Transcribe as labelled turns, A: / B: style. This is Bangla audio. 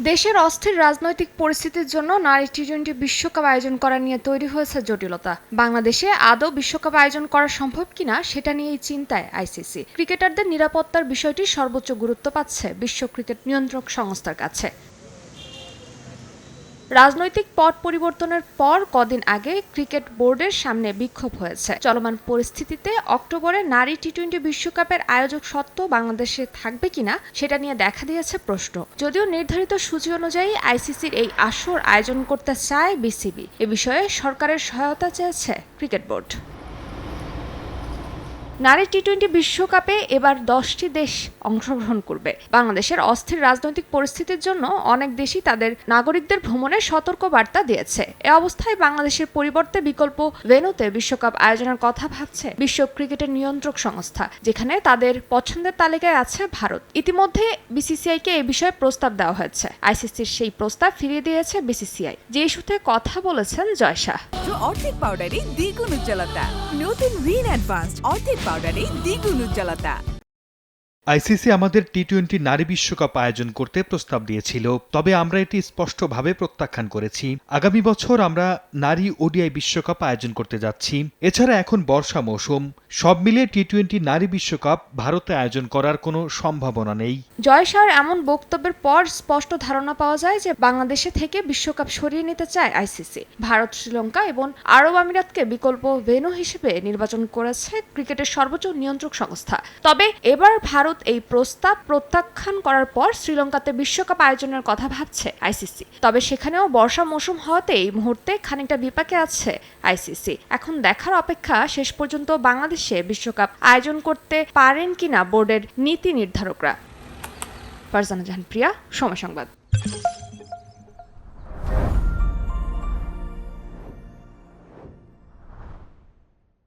A: দেশের অস্থির রাজনৈতিক পরিস্থিতির জন্য নারী টি টোয়েন্টি বিশ্বকাপ আয়োজন করা নিয়ে তৈরি হয়েছে জটিলতা। বাংলাদেশে আদৌ বিশ্বকাপ আয়োজন করা সম্ভব কিনা সেটা নিয়েই চিন্তায় আইসিসি। ক্রিকেটারদের নিরাপত্তার বিষয়টি সর্বোচ্চ গুরুত্ব পাচ্ছে বিশ্ব ক্রিকেট নিয়ন্ত্রক সংস্থার কাছে। রাজনৈতিক পট পরিবর্তনের পর কদিন আগে ক্রিকেট বোর্ডের সামনে বিক্ষোভ হয়েছে। চলমান পরিস্থিতিতে অক্টোবরে নারী টি টোয়েন্টি বিশ্বকাপের আয়োজক সত্ত্ব বাংলাদেশে থাকবে কিনা সেটা নিয়ে দেখা দিয়েছে প্রশ্ন। যদিও নির্ধারিত সূচি অনুযায়ী আইসিসির এই আসর আয়োজন করতে চায় বিসিবি। এ বিষয়ে সরকারের সহায়তা চেয়েছে ক্রিকেট বোর্ড। নারী টি টোয়েন্টি বিশ্বকাপে এবার দশটি দেশ অংশগ্রহণ করবে। বাংলাদেশের অস্থির রাজনৈতিক পরিস্থিতির জন্য অনেক দেশই তাদের নাগরিকদের ভ্রমণের সতর্ক বার্তা দিয়েছে। এ অবস্থায় বাংলাদেশের পরিবর্তে বিকল্প ভেনুতে বিশ্বকাপ আয়োজনের কথা ভাবছে বিশ্ব ক্রিকেটের নিয়ন্ত্রক সংস্থা, যেখানে তাদের পছন্দের তালিকায় আছে ভারত। ইতিমধ্যে বিসিসিআইকে এ বিষয়ে প্রস্তাব দেওয়া হয়েছে। আইসিসির সেই প্রস্তাব ফিরিয়ে দিয়েছে বিসিসিআই যে ইস্যুতে কথা বলেছেন জয় শাহ।
B: অর্ধেক পাউডারে দ্বিগুণ উজ্জ্বলতা। নতুন রিন অ্যাডভান্সড অর্ধেক পাউডারে দ্বিগুণ উজ্জ্বলতা।
C: আইসিসি আমাদের টি টোয়েন্টি নারী বিশ্বকাপ আয়োজন করতে প্রস্তাব দিয়েছিল, তবে আমরা এটি স্পষ্টভাবে প্রত্যাখ্যান করেছি। আগামী বছর আমরা নারী ওডিআই বিশ্বকাপ আয়োজন করতে যাচ্ছি। এছাড়া এখন বর্ষা মৌসুম সব মিলিয়ে টি টোয়েন্টি নারী বিশ্বকাপ ভারতে আয়োজন করার কোনো সম্ভাবনা নেই।
A: জয় শাহর এমন বক্তব্যের পর স্পষ্ট ধারণা পাওয়া যায় যে বাংলাদেশে থেকে বিশ্বকাপ সরিয়ে নিতে চায় আইসিসি। ভারত, শ্রীলঙ্কা এবং আরব আমিরাতকে বিকল্প ভেনু হিসেবে নির্বাচন করেছে ক্রিকেটের সর্বোচ্চ নিয়ন্ত্রক সংস্থা। তবে এবার ভারত এই প্রস্তাব প্রত্যাখ্যান করার পর শ্রীলঙ্কাতে বিশ্বকাপ আয়োজনের কথা ভাবছে আইসিসি। তবে সেখানেও বর্ষা মৌসুম হওয়াতে এই মুহূর্তে খানিকটা বিপাকে আছে আইসিসি। এখন দেখার অপেক্ষা শেষ পর্যন্ত বাংলাদেশে বিশ্বকাপ আয়োজন করতে পারেন কিনা বোর্ডের নীতি নির্ধারকরা। ফারজানা জাহান প্রিয়া সময় সংবাদ।